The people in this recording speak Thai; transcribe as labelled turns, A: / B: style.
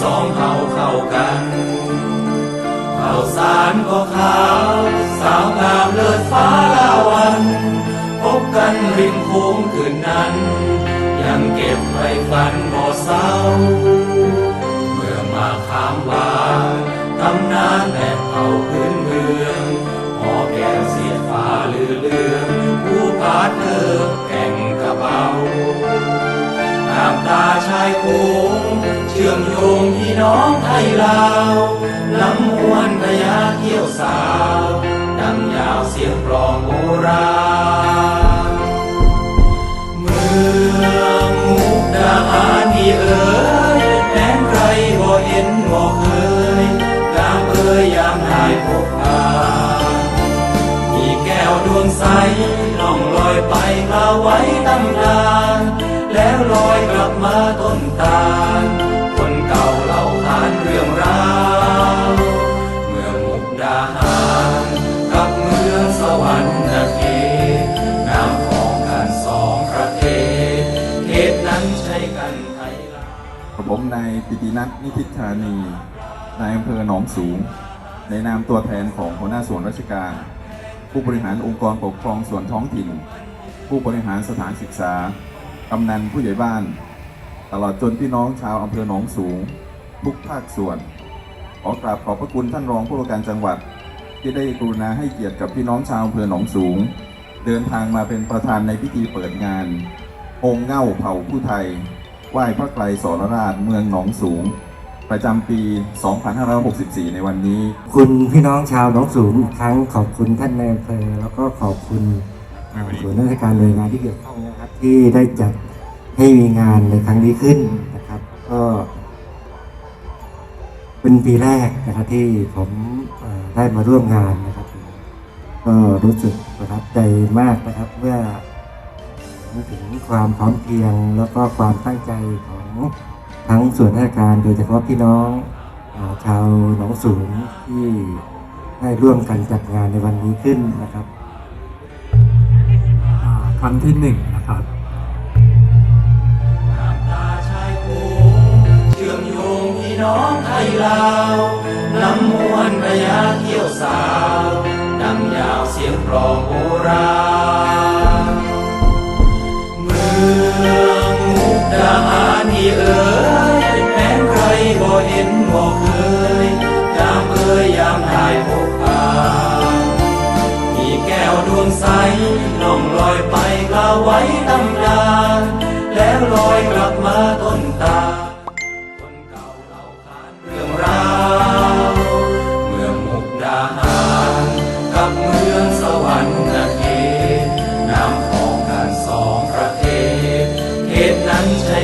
A: สองเฮาเข้ากันข้าวสารก็ขาวสาวงามเลิศฟ้าลาวัน พบกันริมโค้งคืนนั้น ยังเก็บไว้ฝันบ่เศร้า เมื่อมาขามวานตำนานแบบเขาพื้น งเชื่อมโยงพี่น้องไทยลาวลำมวนพญาเที่ยวสาวดังยาวเสียงกลองโบราณเมืองมุกดาหารนี่เอ๋ยแม้นใครบ่เห็นบ่เคยกามเอ๋ยยามหายพบพามีแก้วดวงใสล่องลอยไปกล่าวไว้ตำนาน แล้วลอยกลับมาต้นตาล คนเก่าเล่าขานเรื่องราวเมืองมุกดาหารกับเมืองสวรรค์นาเขตน้ำของกันสองประเทศเขตนั้นใช่กันไทยลา
B: ผมนายปิตินัทนิติธานีนายอำเภอหนองสูง ในนามตัวแทนของหัวหน้าส่วนราชการ ผู้บริหารองค์กรปกครองส่วนท้องถิ่น ผู้บริหารสถานศึกษา กำนันผู้ใหญ่บ้าน ตลอดจนพี่น้องชาวอำเภอหนองสูง ทุกภาคส่วน ขอกราบขอบพระคุณท่านรองผู้ว่าการจังหวัด ที่ได้กรุณาให้เกียรติกับพี่น้องชาวอำเภอหนองสูง เดินทางมาเป็นประธานในพิธีเปิดงาน องค์เง่าเผ่าผู้ไทยไหว้พระไกรสรราชเมืองหนองสูง ประจำปี 2564 ในวันนี้
C: คุณพี่น้องชาวหนองสูงอีกครั้งขอบคุณท่านในอำเภอแล้วก็ขอบคุณ ส่วนราชการหน่วยงานที่เกี่ยวข้องนะครับ ที่ได้จัดให้มีงานในครั้งนี้ขึ้นนะครับ ก็เป็นปีแรกนะครับที่ผมได้มาร่วมงานนะครับ ก็รู้สึกประทับใจมากนะครับเมื่อถึงความพร้อมเพรียงแล้วก็ความตั้งใจของทั้งส่วนราชการโดยเฉพาะพี่น้องชาวหนองสูงที่ได้ร่วมกันจัดงานในวันนี้ขึ้นนะครับ
D: ครั้งที่หนึ่งนะครับ
A: น้องไทยลาวลำมวนพญาเที่ยวสาวดังยาวเสียงกลองโบราณเมืองมุกดาหานี่เอ๋ยแม้ใครบ่เห็นบ่เคยยามเอ๋ยยามได้พบผ่านมีแก้วดวงใสล่องลอยไป ลาไว้ตำนาน แล้วลอยกลับมาต้นตาลคนเก่าเล่าขานเรื่องราว เมืองมุกดาหารกับเมืองสวรรค์นาเขตน้ำของกันสองประเทศเขตนั้นใช่